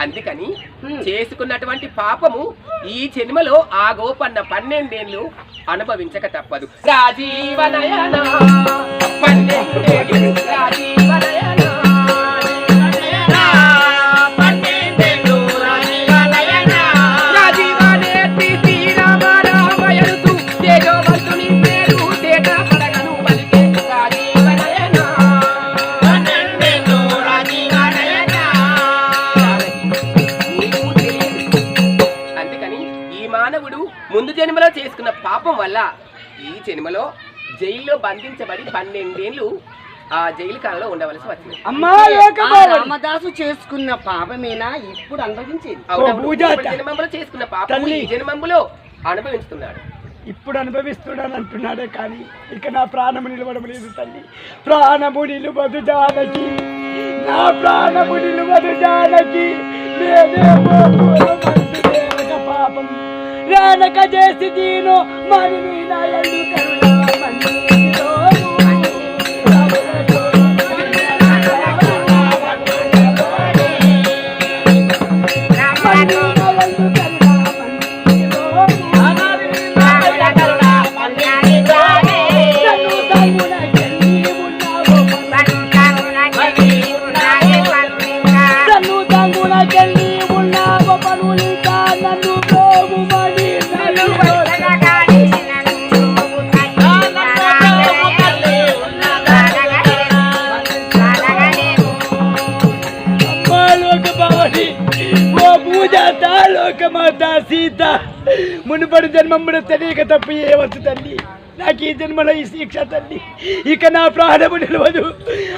అందుకని చేసుకున్నటువంటి పాపము ఈ జన్మలో ఆ గోపన్న పన్నెండేళ్ళు అనుభవించక తప్పదు. రాజీవనయన రాజీవ బంధించబడి పన్నెండేళ్ళు ఆ జైలు కాలంలో ఉండవలసి వచ్చింది. అమ్మా. రామదాసు చేసుకున్న పాపమేనా? ఇప్పుడు అనుభవించేది. జన్మంలో చేసుకున్న పాపం. ఈ జన్మంలో అనుభవిస్తున్నాడు. ఇప్పుడు అనుభవిస్తున్నాను అంటున్నాడే కానీ ఇక నా ప్రాణము నిలవడం లేదు తల్లి. ప్రాణము నిలువదు జానకి. నా ప్రాణము నిలువదు జానకి. పాపం. రానక చేసి దీను మరి మునుపటి జన్మమున తెలియక తప్పు ఏవచ్చు తల్లి. నాకు ఈ జన్మలో ఈ శిక్ష తల్లి. ఇక నా ప్రాణము నిలవదు.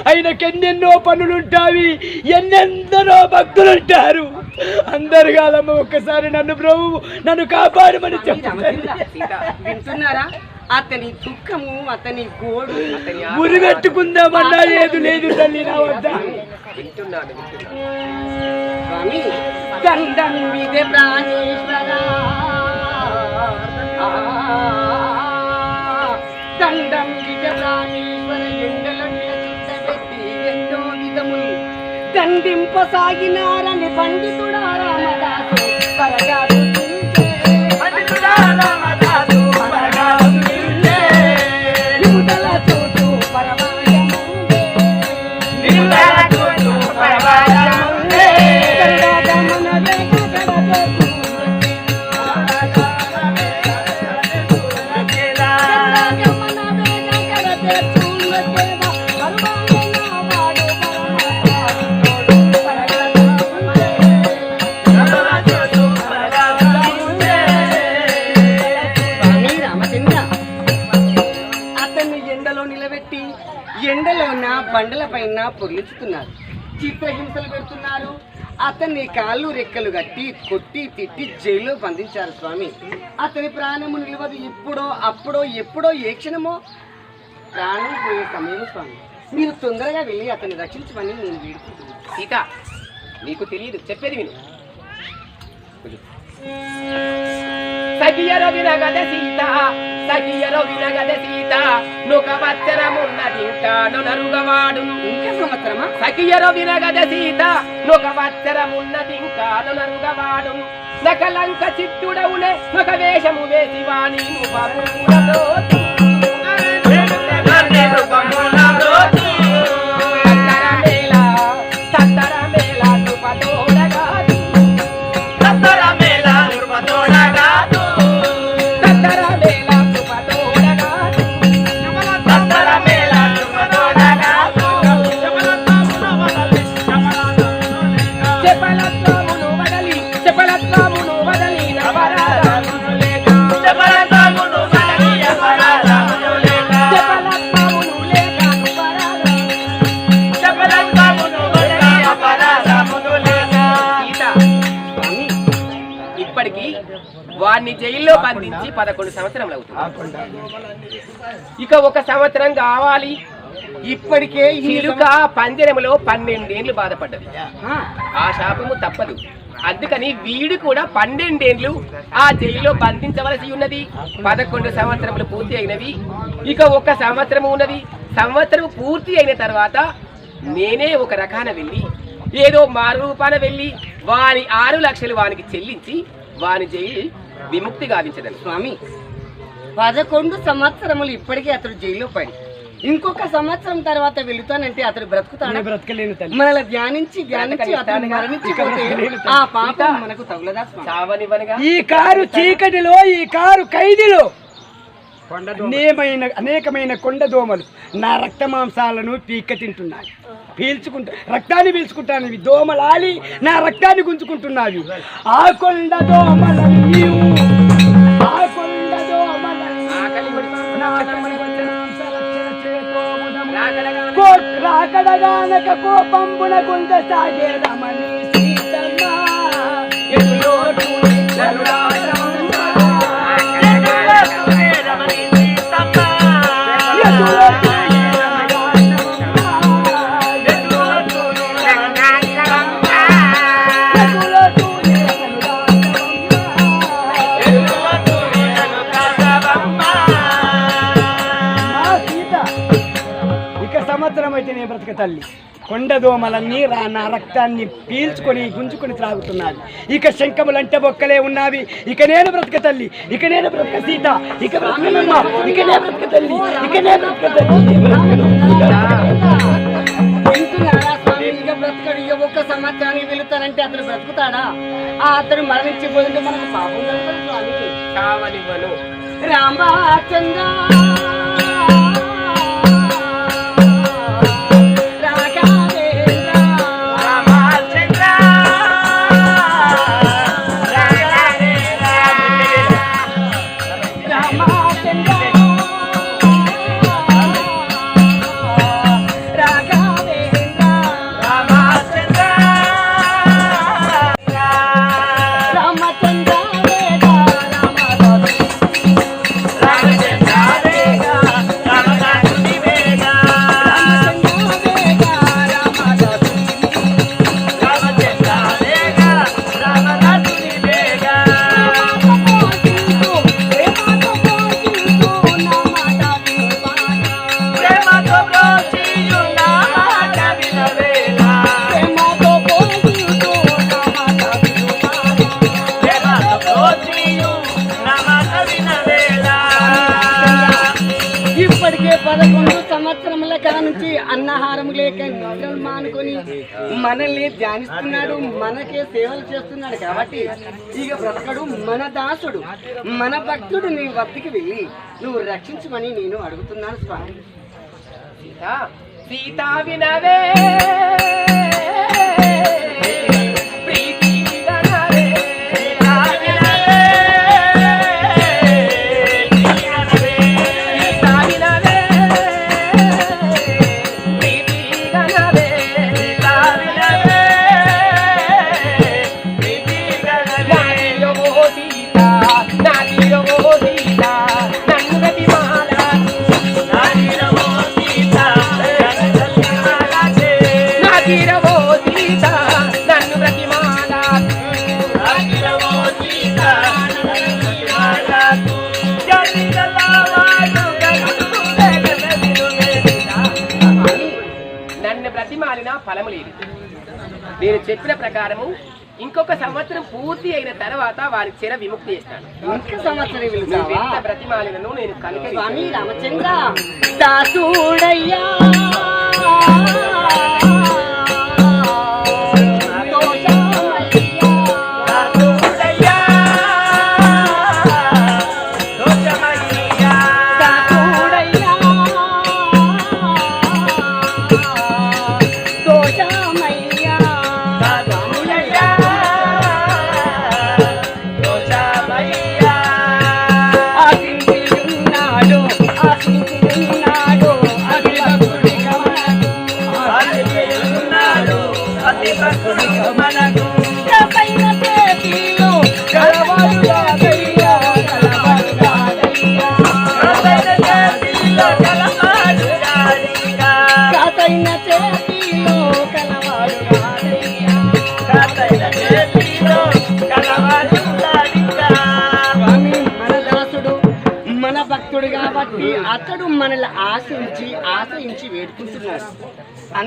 ఆయనకెన్నెన్నో పనులుంటావి. ఎన్నెందరో భక్తులుంటారు. అందరు కాదమ్మ ఒక్కసారి నన్ను ప్రభు నన్ను కాపాడమని వింటున్నారా? అతని దుఃఖము అతని గోడు అతని మురి పెట్టుకుందామన్నా లేదు లేదు తల్లి నా వద్ద. దండం విదే ప్రాణేశ్వర దండం విదే ప్రాణేశ్వర చుట్టబెట్టి ఎన్నో విధములు దండింపసాగినారని పండితుడు పొర్లుచుతున్నారు చిత్రహింసలు పెడుతున్నారు. అతన్ని కాళ్ళు రెక్కలు కట్టి కొట్టి తిట్టి జైల్లో బంధించారు స్వామి. అతని ప్రాణము నిలవదు ఇప్పుడో అప్పుడో ఎప్పుడో ఏ క్షణమో ప్రాణం పోయే సమయం స్వామి. మీరు తొందరగా వెళ్ళి అతన్ని రక్షించమని నేను వేడుకుంటున్నాను. సీత నీకు తెలియదు చెప్పేది విను. సఖియరో సీత. సఖియరో వినగద సీత నుక వచ్చరమున్నది ఇంకాను నరుగవాడు ఇంకా సంవత్సరమా? సఖియరో వినగద సీత నుక వచ్చరమున్నది ఇంకాను నరుగవాడు నకలంక చిత్తుడవునే ఒక వేషము వేసి వాణి తత్తర వారిని జైల్లో బంధించి పదకొండు సంవత్సరాలు అవుతుంది. ఇక ఒక సంవత్సరం కావాలి. ఇప్పటికే ఇలుక పంజరంలో పన్నెండేళ్ళు బాధపడ్డది. ఆ, శాపము తప్పదు. అందుకని వీడు కూడా పన్నెండేండ్లు ఆ జైల్లో బంధించవలసి ఉన్నది. పదకొండు సంవత్సరములు పూర్తి అయినవి. ఇక ఒక సంవత్సరము ఉన్నది. సంవత్సరం పూర్తి అయిన తర్వాత నేనే ఒక రకాన వెళ్ళి ఏదో మారు రూపాన వెళ్ళి వాని ఆరు లక్షలు వానికి చెల్లించి వాని జైలు విముక్తి గావించదని. స్వామి పదకొండు సంవత్సరములు ఇప్పటికే అతడు జైల్లో పడి. ఇంకొక సంవత్సరం తర్వాత వెళుతానంటే అతడు బ్రతుకుతాడు? బ్రతకలేను తల్లి. మనల్ని ధ్యానించి ధ్యానించి అతను మరణించిపోతే ఆ పాపం మనకు తగులదా ఈ కారు చీకటిలో ఈ కారు ఖైదీలో. అనేకమైన అనేకమైన కొండ దోమలు నా రక్త మాంసాలను పీక్క తింటున్నాయి. పీల్చుకుంటా రక్తాన్ని పీల్చుకుంటాను. ఇవి దోమలాలి నా రక్తాన్ని గుంజుకుంటున్నావి ఆ కొండ దోమలన్నీ రాకడగానక కోపంబున గుండె సాగేదమని సీతమ్మ బ్రతక తల్లి. కొండ దోమలన్నీ రా నా రక్తాన్ని పీల్చుకొని గుంజుకొని త్రాగుతున్నావి ఇక శంఖములంటే బొక్కలే ఉన్నావి. ఇక నేను బ్రతక తల్లి. ఇక నేను బ్రతక సీత. ఇక బ్రతకనమ్మా. ఇక నే బ్రతక తల్లి. ఇక నే బ్రతక తల్లి. ఒక్క సంవత్సరానికి వెళుతానంటే అతడు బ్రతుకుతాడా? ఆ అతడు మరణించిపోతుంటే మనకు పాపం రామచంద్ర రామచంద్ర నుంచి అన్నహారం లేక నిద్రలు మానుకొని మనల్ని ధ్యానిస్తున్నాడు మనకే సేవలు చేస్తున్నాడు కాబట్టి ఇక బ్రతకడు మన దాసుడు మన భక్తుడు నీ వద్దకి వెళ్ళి నువ్వు రక్షించమని నేను అడుగుతున్నాను స్వామి. సీత సీత వినవే. ఇంకొక సంవత్సరం పూర్తి అయిన తర్వాత వారి చెర విముక్తి చేస్తాను ఇంక సంవత్సరం ఎంత బ్రతిమాలినను నేను స్వామి కనుక రామచంద్ర దాసుడయ్యా.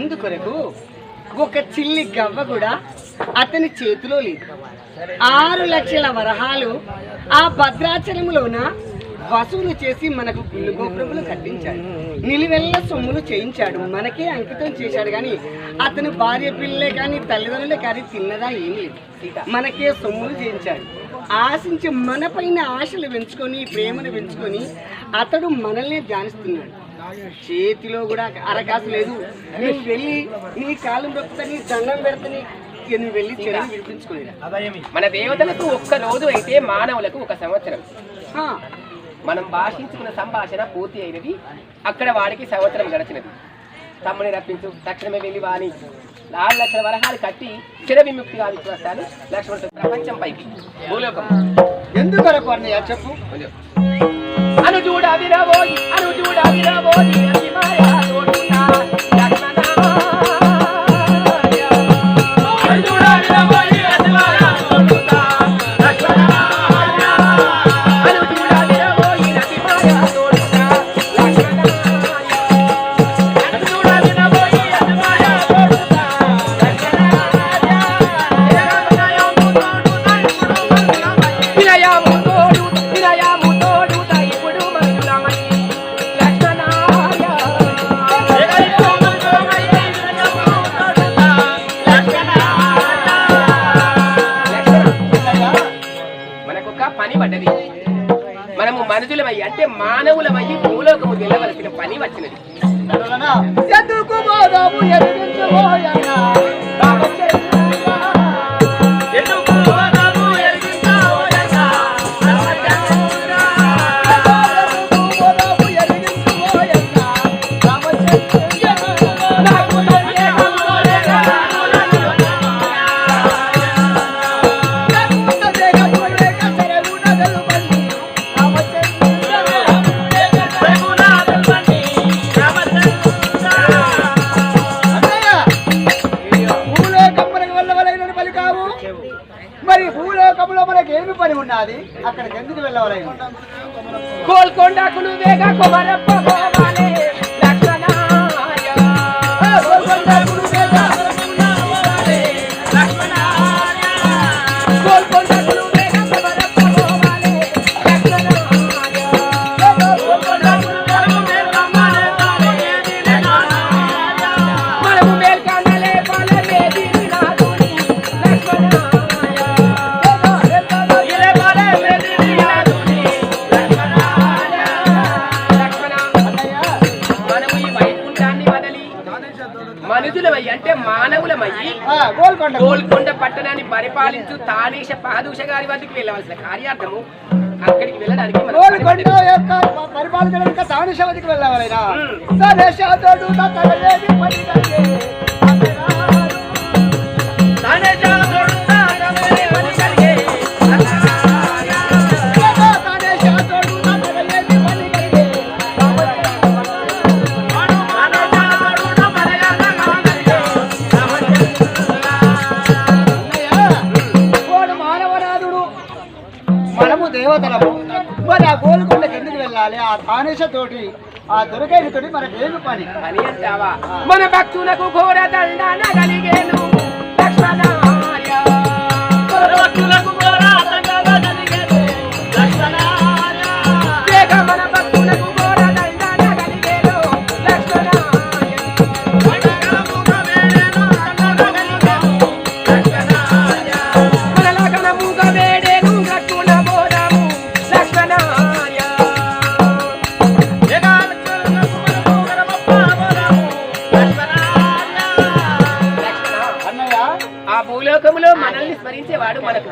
అందుకొరకు ఒక చిల్లి గవ్వ కూడా అతని చేతిలో లేదు. ఆరు లక్షల వరహాలు ఆ భద్రాచలంలోన వసూలు చేసి మనకు గుళ్ళు గోపురములు కట్టించాడు. నిలువెల్ల సొమ్ములు చేయించాడు. మనకే అంకితం చేశాడు కానీ అతను భార్య పిల్లలే కానీ తల్లిదండ్రులే కానీ తిన్నదా ఏం లేదు. మనకే సొమ్ములు చేయించాడు. ఆశించి మన పైన ఆశలు పెంచుకొని ప్రేమను పెంచుకొని అతడు మనల్ని ధ్యానిస్తున్నాడు. చేతిలో కూడా అరకాసు లేదు. నువ్వు వెళ్ళి నీ కాలు పెడతా నీ దండం పెడతని నువ్వు వెళ్ళి చెరువు విడిపించుకోలేదా మన దేవతలకు ఒక్క రోజు అయితే మానవులకు ఒక సంవత్సరం. మనం భాషించుకున్న సంభాషణ పూర్తి అయినది అక్కడ వాడికి సంవత్సరం గడిచినది. తమ్ముని రప్పించు తక్షణమే వెళ్ళి వాని. నాలుగు లక్షల వరహాలు కట్టి చిర విముక్తి లక్ష్మణుడు ప్రపంచం పైకి. భూలోకం. అన్నయ్య చెప్పు. కొంచెం. అను చూడ విరబోయి అను చూడ విరబోయి అతి మనుషులమై అంటే మానవులమయ్యి భూలోకము వెళ్ళవలసిన పని వచ్చినది ఎందుకు అక్కడికి ఎందుకు కుమరప్ప గోల్కొండ. పట్టణాన్ని పరిపాలించు తానేష పాదూష గారి వద్దకు వెళ్ళవలసిన కార్యార్థము అక్కడికి వెళ్ళడానికి గోల్కొండ వెళ్ళవలైనా? దేవతలము మరి ఆ గోల్కొండకి ఎందుకు వెళ్ళాలి? ఆ తానేశ తోటి ఆ దొరకైన తోటి మనకి ఏమి పని అంటావా? మన భక్తులకు ఘోర దండన కలిగేను లక్ష్మణాయ భక్తులకు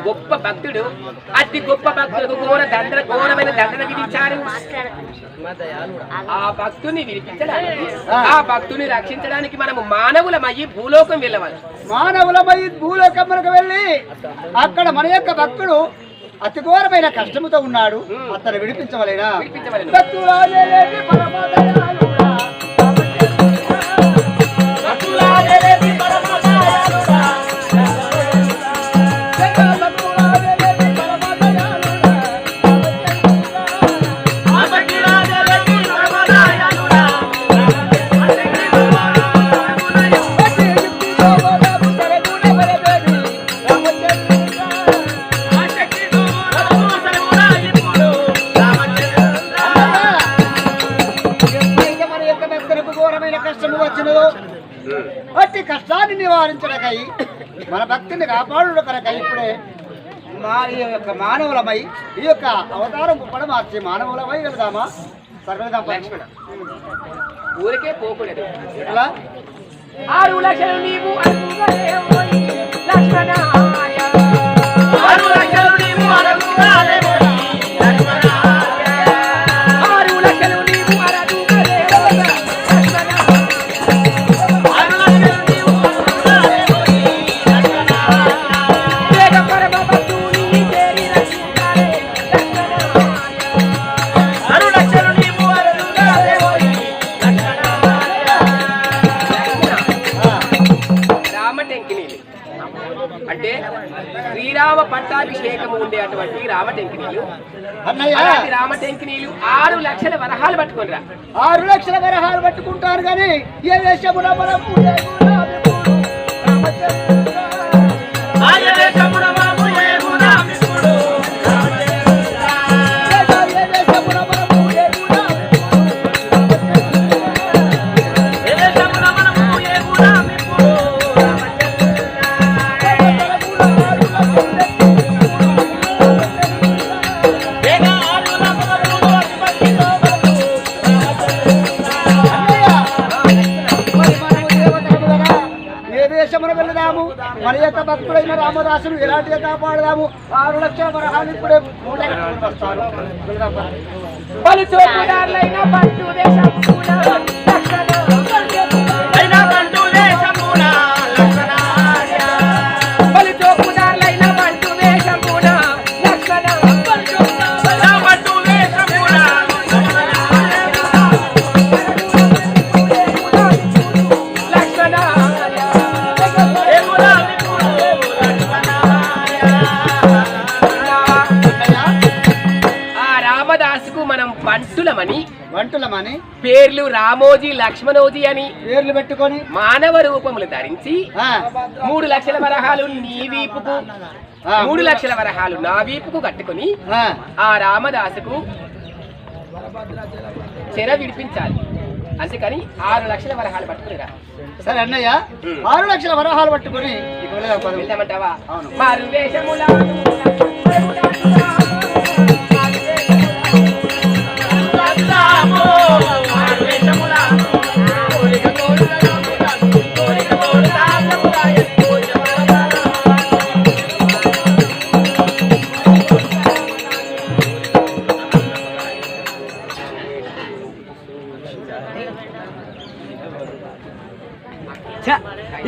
గొప్ప భక్తుడు. అతి గొప్ప భక్తుడు ఘోర దండ ఘోరమైన దండన విధించారు ఆ భక్తుని వినిపించడానికి ఆ. భక్తుని రక్షించడానికి మనము మానవులమయ్యి భూలోకం వెళ్ళవాలి. మానవులమై భూలోకం వెళ్ళి అక్కడ మన యొక్క భక్తుడు అతి ఘోరమైన కష్టముతో ఉన్నాడు. అతను వినిపించవలేనా భక్తులాలేటి కాపాడు కొరకై ఇప్పుడే. మా ఈ యొక్క మానవులమై ఈ యొక్క అవతారం కూడా మార్చి మానవులమై వెళ్దామా? సర్వదాం ఊరికే పోకూడదు. ఎట్లా ఆరు లక్షలు నీవు అడుగుగలేవోయ్ లక్ష్మణాయ. ఆరు లక్షలు నీవు రామటెంకినీలు ఆరు లక్షల వరహాలు ఆరు లక్షల వరహాలు పట్టుకుంటారు కానీ ఏ దేశమున మనం మన భక్తుడైన రామదాసులు ఎలాంటిగా కాపాడదాము? ఆరు లక్షల వరహాలు ఇప్పుడే పలు చోపుదారులైన పేర్లు రామోజీ లక్ష్మణోజీ అని పేర్లు పెట్టుకొని మానవ రూపములు ధరించి మూడు లక్షల వరహాలు నీ వీపుకు మూడు లక్షల వరహాలు నా వీపుకు కట్టుకొని ఆ, రామదాసుకు చెర విడిపించాలి. అందుకని ఆరు లక్షల వరహాలు పట్టుకునిరా సరే అన్నయ్య ఆరు లక్షల వరహాలు పట్టుకొని. మారు వేషములా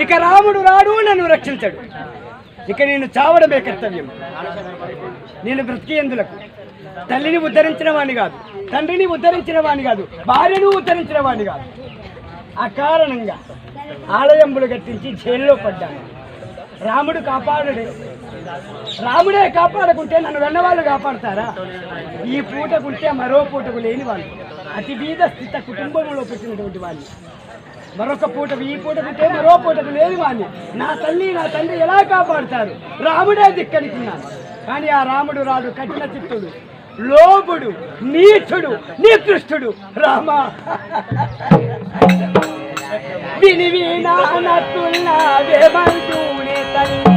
ఇక రాముడు రాడు నన్ను రక్షించడు. ఇక నేను చావడమే కర్తవ్యం. నేను బ్రతికేందులకు తల్లిని ఉద్ధరించిన వాణ్ణి కాదు. తండ్రిని ఉద్ధరించిన వాణ్ణి కాదు. భార్యను ఉద్ధరించిన వాణ్ణి కాదు. ఆ కారణంగా ఆలయంబులు కట్టించి జైల్లో పడ్డాను. రాముడు కాపాడడే. రాముడే కాపాడకుంటే నన్ను వెన్నవాళ్ళు కాపాడతారా? ఈ పూటకుంటే మరో పూటకు లేని వాళ్ళు. అతి బీద స్థిత కుటుంబంలో పెట్టినటువంటి వాళ్ళు మరొక పూట ఈ పూటకుంటే మరో పూటకు లేని వాడిని నా తల్లి నా తండ్రి ఎలా కాపాడుతారు? రాముడే దిక్కనుకున్నాను కానీ ఆ రాముడు రాడు కఠిన చిత్తుడు. లోబుడు నీచుడు నికృష్టుడు. రామ. విని వీణానట్టున్నావేమంటూనే తల్లి.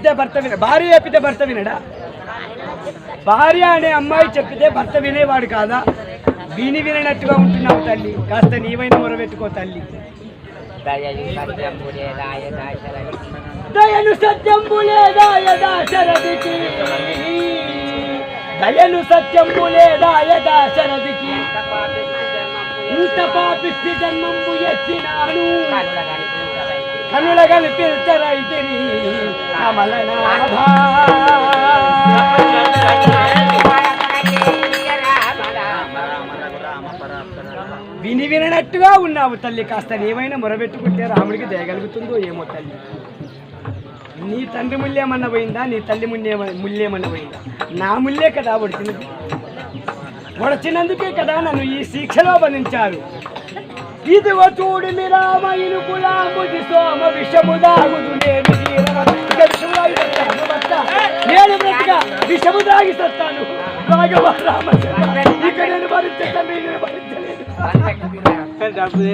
చెప్పితే భర్త విన భార్య చెప్పితే భర్త వినడా? భార్య అనే అమ్మాయి చెప్పితే భర్త వినేవాడు కాదా? విని వినట్టుగా ఉంటున్నావు తల్లి. కాస్త నీవైన మొరబెట్టుకో తల్లి. దయను సత్యం దాయ దాశరథికి దయను సత్యంబులే దాయ దాశరథికి ఇంత పాపిష్టి జన్మంబు ఎత్తినాను. కనుల కనిపించరైతిని కమలనాభ విని వినట్టుగా ఉన్నావు తల్లి కాస్త ఏమైనా మొరబెట్టుకుంటే రాముడికి దయగలుగుతుందో ఏమో తల్లి. నీ తండ్రి ముల్లేమన్న పోయిందా? నీ తల్లి ముల్లే ముల్లేమన్న పోయిందా? నా ముల్లే కదా ఒడిచినది. ఒడిచినందుకే కదా నన్ను ఈ శిక్షలో బంధించారు. ఇదిగో చూడు మీ రామయును కులాముది సోమ విషము దాగుదు నేను విషము దాగి సత్తాను, నేను బ్రతిగా విషము దాగి సత్తాను. రాఘవ రామచంద్ర ఇక నేను నేను భరించలేదు. డబ్బు